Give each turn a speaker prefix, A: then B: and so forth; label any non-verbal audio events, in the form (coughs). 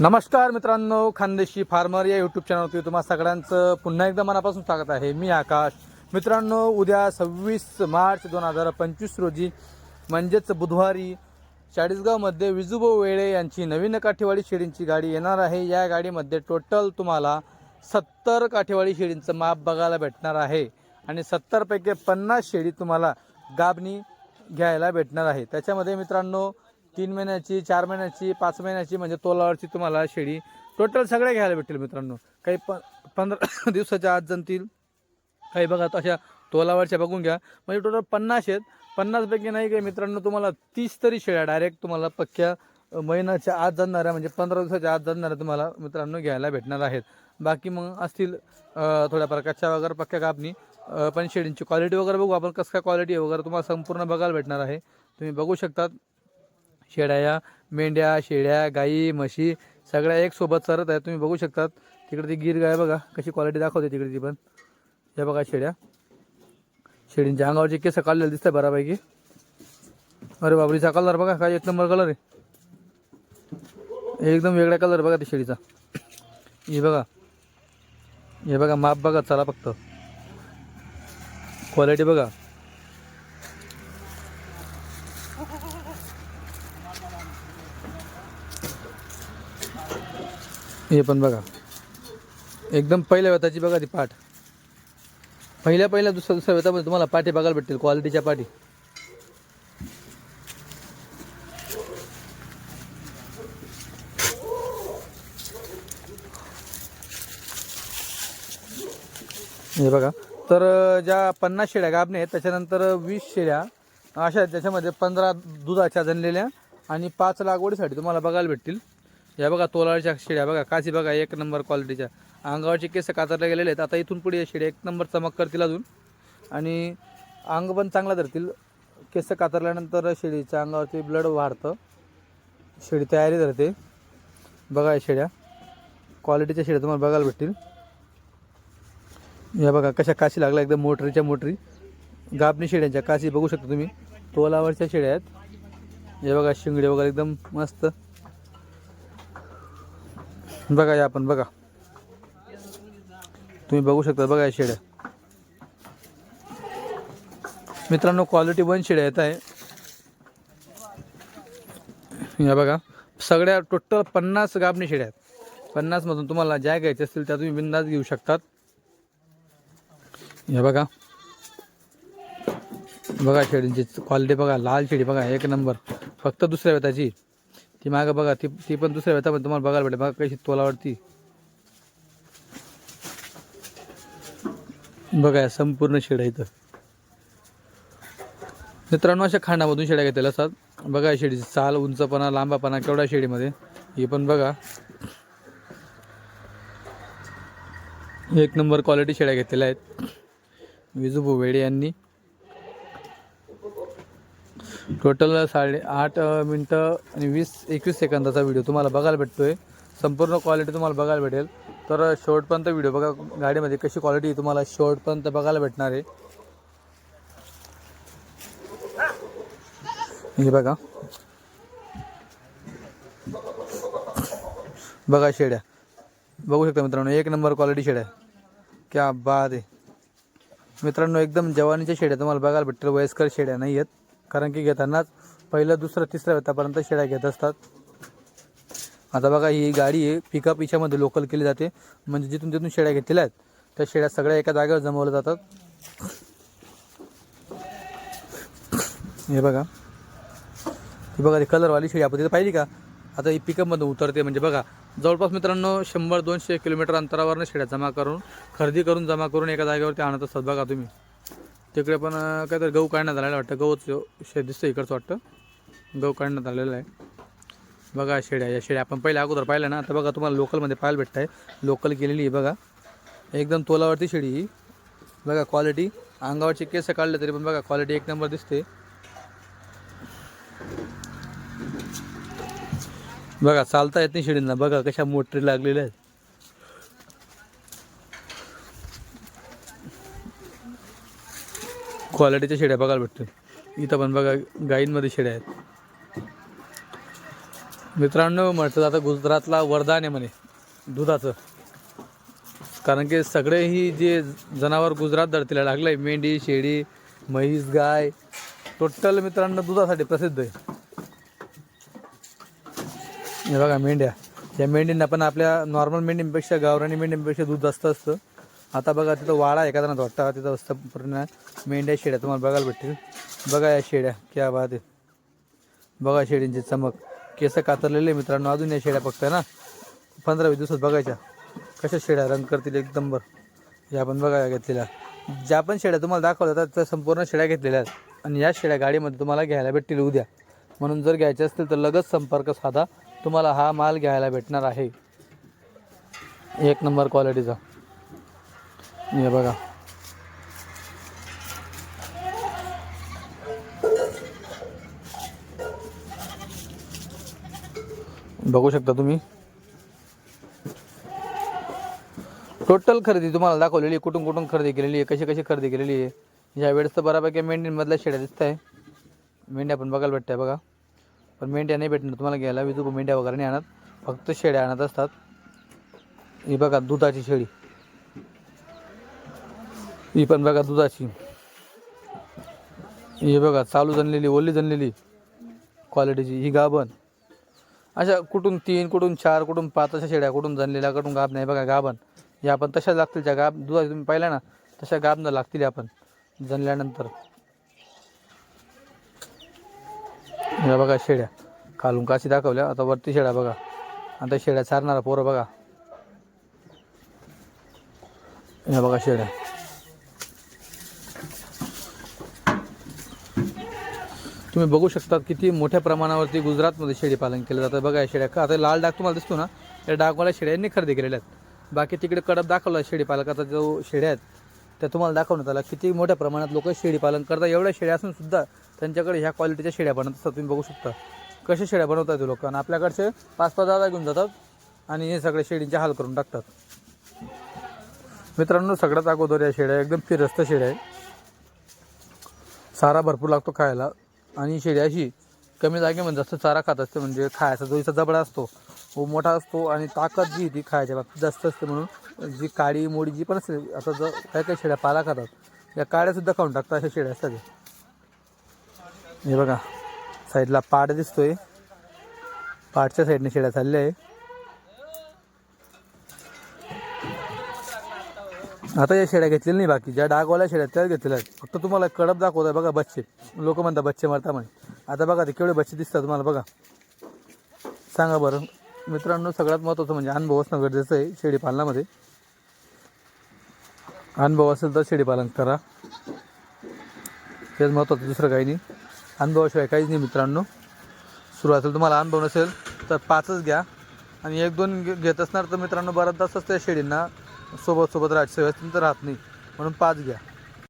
A: नमस्कार मित्रांनो खानदेशी फार्मर या यूट्यूब चॅनलवरती तुम्हा सगळ्यांचं पुन्हा एकदा मनापासून स्वागत आहे. मी आकाश. मित्रांनो उद्या सव्वीस मार्च दोन हजार पंचवीस रोजी म्हणजेच बुधवारी चाळीसगावमध्ये विजूभाऊ वेळे यांची नवीन काठीवाडी शेळींची गाडी येणार आहे. या गाडीमध्ये टोटल तुम्हाला सत्तर काठीवाडी शेळींचं माप बघायला भेटणार आहे आणि सत्तरपैकी पन्नास शेळी तुम्हाला गाबणी घ्यायला भेटणार आहे. त्याच्यामध्ये मित्रांनो तीन महिन्याची चार महिन्याची पाच महिन्याची म्हणजे तोलावरची तुम्हाला शेळी टोटल सगळ्या घ्यायला भेटेल मित्रांनो. काही प पंधरा (coughs) दिवसाच्या आत जणतील काही बघा अशा तोलावरच्या बघून घ्या. म्हणजे टोटल पन्नास आहेत. पन्नासपैकी नाही काही मित्रांनो तुम्हाला तीस तरी शेळ्या डायरेक्ट तुम्हाला पक्क्या महिन्याच्या आत जाणाऱ्या म्हणजे पंधरा दिवसाच्या आत जाणाऱ्या तुम्हाला मित्रांनो घ्यायला भेटणार आहेत. बाकी मग असतील थोड्या प्रकारच्या वगैरे पक्क्या कापणी पण शेळींची क्वालिटी वगैरे बघू आपण कसं काय क्वालिटी वगैरे तुम्हाला संपूर्ण बघायला भेटणार आहे. तुम्ही बघू शकतात. शेळ्या मेंढ्या शेळ्या गाई म्हशी सगळ्या एक सोबत सरत आहे तुम्ही बघू शकतात. तिकडे ती गीर गाय बघा कशी क्वालिटी दाखवते तिकडे ती पण. या बघा शेळ्या शेळींच्या अंगावरचे केस काढलेले दिसतात बऱ्यापैकी. अरे बाबरीचा कलर बघा काय एक नंबर कलर आहे. एकदम वेगळा कलर बघा त्या शेळीचा हे बघा. हे बघा माप बघा चला फक्त. क्वालिटी बघा. हे पण बघा. एकदम पहिल्या वेताची बघा ती पाठ. पहिल्या पहिल्या दुसऱ्या दुसऱ्या वेतामध्ये तुम्हाला पाठी बघायला भेटतील क्वालिटीच्या पाठी. हे बघा. तर ज्या पन्नास शेळ्या गाबणे आहेत त्याच्यानंतर वीस शेळ्या अशा आहेत त्याच्यामध्ये पंधरा दुधाच्या जनलेल्या आणि पाच लागवडीसाठी तुम्हाला बघायला भेटतील. या बघा तोलाळच्या शेड्या बघा काशी बघा एक नंबर क्वालिटीच्या अंगावरचे केस कातरले गेलेले आहेत. आता इथून पुढे या शेळ्या एक नंबर चमक करतील अजून. आणि अंग पण चांगला धरतील. केस कातरल्यानंतर शेळीच्या अंगावरती ब्लड वाढतं. शेळी तयारी धरते. बघा या शेड्या. क्वालिटीच्या शेड्या तुम्हाला बघायला भेटतील. या बघा कशा काशी लागल्या एकदम मोटरीच्या मोटरी. गाबणी शेड्यांच्या काशी बघू शकता तुम्ही. तोलावरच्या शेड्या आहेत. हे बघा शिंगडे वगैरे एकदम मस्त. बघा या आपण बघा. तुम्ही बघू शकता बघा या शेड्या. मित्रांनो क्वालिटी वन शेड्या येत आहे. या बघा. सगळ्या टोटल पन्नास गाबणी शेड्या आहेत. पन्नासमधून तुम्हाला ज्या घ्यायच्या असतील त्या तुम्ही बिंदास घेऊ शकतात. या बघा. बघा शेडींची क्वालिटी बघा. लाल शेडी बघा एक नंबर. फक्त दुसऱ्या वेताची ती मागं बघा ती ती पण दुसऱ्या पण तुम्हाला बघायला भेटेल. बघा कशी तोलावरती. बघा या संपूर्ण आहे इथं. मित्रांनो अशा खांडामधून शेड्या घेतलेल्या असतात. बघा या चाल उंचपणा लांबापणा केवढ्या शेडीमध्ये. हे पण बघा. एक नंबर क्वालिटी शेड्या घेतलेल्या आहेत. विजू भोवेडे यांनी. टोटल साडे आठ मिनटं आणि वीस एकवीस सेकंदाचा व्हिडिओ तुम्हाला बघायला भेटतो आहे संपूर्ण क्वालिटी तुम्हाला बघायला भेटेल. तर शेवटपर्यंत व्हिडिओ बघा. गाडीमध्ये कशी क्वालिटी तुम्हाला शेवटपर्यंत बघायला भेटणार आहे. हे बघा. बघा शेड्या. बघू शकता मित्रांनो एक नंबर क्वालिटी शेड्या. क्या बाद आहे. मित्रांनो एकदम जवानीच्या शेड्या तुम्हाला बघायला भेटतील. वयस्कर शेड्या नाही आहेत कारण की घेतानाच पहिलं दुसरं तिसऱ्या वेतापर्यंत शेळ्या घेत असतात. आता बघा ही गाडी आहे पिकअप हिच्यामध्ये लोकल केली जाते. म्हणजे जिथून तिथून शेळ्या घेतलेल्या आहेत त्या शेड्या सगळ्या एका जागेवर जमवल्या जातात. हे बघा. ही बघा ती कलरवाली शेळी. आपण तिथे पाहिली का? आता ही पिकअपमधून उतरते. म्हणजे बघा जवळपास मित्रांनो शंभर दोनशे किलोमीटर अंतरावरनं शेळ्या जमा करून खरेदी करून जमा करून एका जागेवरती आणत असतात. बघा तुम्ही. तिकडे पण काहीतरी गहू काढण्यात आलेला वाटतं. गहूच शे दिसतं इकडचं वाटतं. गहू काढण्यात आलेलं आहे. बघा शेड्या या शेड्या आपण पहिल्या अगोदर पाहिल्या ना आता बघा तुम्हाला लोकलमध्ये पाहायला भेटत आहे लोकल केलेली आहे बघा. एकदम तोलावरती शेडी ही. बघा क्वालिटी अंगावरचे केस काढले तरी पण बघा क्वालिटी एक नंबर दिसते. बघा चालता येत नाही शेडींना. बघा कशा मोटरी लागलेल्या आहेत. क्वालिटीच्या शेड्या बघायला भेटतील. इथं पण बघा गाईंमध्ये शेड्या आहेत. मित्रांनो म्हटलं आता गुजरातला वरदान आहे म्हणे दुधाचं. कारण की सगळे ही जे जनावर गुजरात धरतीला लागलंय मेंढी शेळी म्हैस गाय टोटल मित्रांनो दुधासाठी प्रसिद्ध आहे. हे बघा मेंढ्या. या मेंढींना पण आपल्या नॉर्मल मेंढींपेक्षा गावरानी मेंढींपेक्षा दूध जास्त असतं. आता बघा तिथं वाडा आहे का त्यांना वाटतं? तिथं असतं पूर्ण मेंढ्या शेड्या. तुम्हाला बघायला भेटतील बघा या शेड्या क्या बात आहे. बघा शेळींची चमक. केस कातरलेले मित्रांनो अजून या शेड्या फक्त ना? पंधरा वीस दिवसात बघायच्या. कशा शेड्या रंग करतील एकदम बरं. या पण बघा घेतलेल्या. ज्या पण शेड्या तुम्हाला दाखवल्या जातात त्या संपूर्ण शेड्या घेतलेल्या आहेत. आणि या शेड्या गाडीमध्ये तुम्हाला घ्यायला भेटतील उद्या. म्हणून जर घ्यायचे असतील तर लगेच संपर्क साधा. तुम्हाला हा माल घ्यायला भेटणार आहे. एक नंबर क्वालिटीचा हे बघा बघू शकता तुम्ही. टोटल खरेदी तुम्हाला दाखवलेली आहे. कुठून कुठून खरेदी केलेली आहे? कशी कशी खरेदी केलेली आहे? या वेळेस तर बऱ्यापैकी मेंढ्यांमधल्या शेड्या दिसत आहे मेंढ्या पण बघायला भेटत आहे बघा. पण मेंढ्या नाही भेटणार तुम्हाला घ्यायला. विजू मेंढ्या वगैरे नाही आणत. फक्त शेड्या आणत असतात. ही बघा दुधाची शेळी. ही पण बघा दुधाची. हे बघा चालू जनलेली ओली जनलेली क्वालिटीची ही गाभण. अशा कुठून तीन कुठून चार कुठून पाच अशा शेड्या कुठून जनलेल्या कुठून गाभ नाही बघा गाभण. या पण तशाच लागतील ज्या गाब दुधाची तुम्ही पाहिल्या ना तशा गाबनं लागतील आपण जनल्यानंतर. या बघा शेड्या. खालून काशी दाखवल्या आता वरती शेड्या बघा. आता शेड्या चारणारा पोरं बघा. या बघा शेड्या. तुम्ही बघू शकता किती मोठ्या प्रमाणावरती गुजरातमध्ये शेळी पालन केलं जातं. बघा या शेळ्या. का? आता लाल डाग तुम्हाला दिसतो ना? या डागवाल्या शेळ्यांनी खरेदी केलेल्या आहेत. बाकी तिकडे कडप दाखवला शेळी पालकाचा जो शेळ्या आहेत त्या तुम्हाला दाखवण्यात आला किती मोठ्या प्रमाणात लोक शेळी पालन करतात. एवढ्या शेळ्या असून सुद्धा त्यांच्याकडे ह्या क्वालिटीच्या शेळ्या बनवत असतात तुम्ही बघू शकता. कशा शेळ्या बनवतात ते लोक? आणि आपल्याकडचे पाच पाच दादा घेऊन जातात आणि हे सगळे शेळींचे हाल करून टाकतात. मित्रांनो सगळ्यात अगोदर या शेळ्या एकदम फिरस्त शेळ्या आहे सारा भरपूर लागतो खायला. आणि शेळी अशी कमी जागेमध्ये म्हणजे जास्त चारा खात असते म्हणजे खायचा जो हिचा जबडा असतो तो मोठा असतो आणि ताकद जी ती खायच्या बाबतीत जास्त असते म्हणून जी काळी मोडी जी पण असते आता जर काही काही शेळ्या पाला खातात या काड्यासुद्धा खाऊन टाकतात अशा शेळ्या असतात हे. बघा साईडला पाड दिसतोय पाडच्या साईडने शेळ्या चालल्या आहे आता या शेड्या घेतलेल्या नाही बाकी. ज्या डागवाल्या शेड्या त्याच घेतलेल्या आहेत. फक्त तुम्हाला कडप दाखवत आहे बघा बच्चे. लोक म्हणतात बच्चे मारता म्हणे. आता बघा ते केवढे बच्चे दिसतात तुम्हाला बघा. सांगा बरं. मित्रांनो सगळ्यात महत्त्वाचं म्हणजे अनुभव असणं गरजेचं आहे शेळी पालनामध्ये. अनुभव असेल तर शेळी पालन करा. तेच महत्त्वाचं दुसरं काही नाही. अनुभवाशिवाय काहीच नाही मित्रांनो. सुरुवातीला तुम्हाला अनुभव नसेल तर पाचच घ्या. आणि एक दोन घे- घेत असणार तर मित्रांनो बऱ्याचदा तासच त्या शेळींना सोबत सोबत राहायची सेवा असतील तर राहत नाही. म्हणून पाच घ्या.